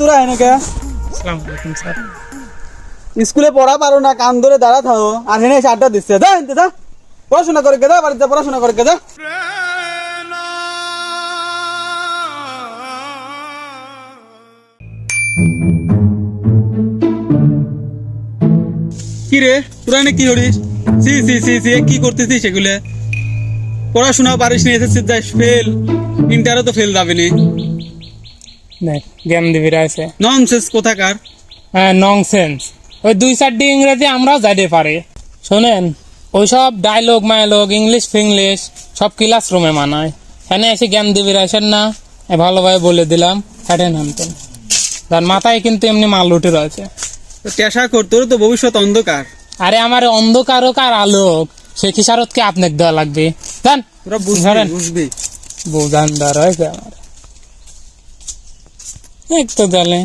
তোরা আলাইকুম স্যার। স্কুলে পড়া পারো না কান ধরে দাঁড়া থাও আর হেনে এসে আড্ডা দিচ্ছে। যা এনতে যা। পড়াশোনা করে যা বাড়িতে পড়াশোনা করে যা। কি রে তোরা এনে কি করিস? সি সি সি সি কি করতেছিস সেগুলো পড়াশোনা পারিস নি এসএসসি যাস ফেল ইন্টারও তো ফেল যাবে নি। দেখ গেম দিবিরা আছে ননসেন্স কোথাকার? হ্যাঁ নংসেন্স ওই দুই চারটি ইংরেজি আমরাও যাইতে পারি। শোনেন ওইসব ডায়লগ মায়ালগ ইংলিশ ফিংলিশ সব ক্লাসরুমে মানায়। এখানে এসে জ্ঞান দিবিরা আসেন না? এ ভালোভাবে বলে দিলাম হ্যাটেন হানতেন তার মাথায় কিন্তু এমনি মাল উঠে রয়েছে টেসা কর তোর তো ভবিষ্যৎ অন্ধকার। আরে আমার অন্ধকার হোক আর আলোক সে খিসারতকে আপনাকে দেওয়া লাগবে। জান তোরা বুঝবি ধরেন। বুঝবি। বোঝানদার হয়েছে আমার। এক তো তাহলে।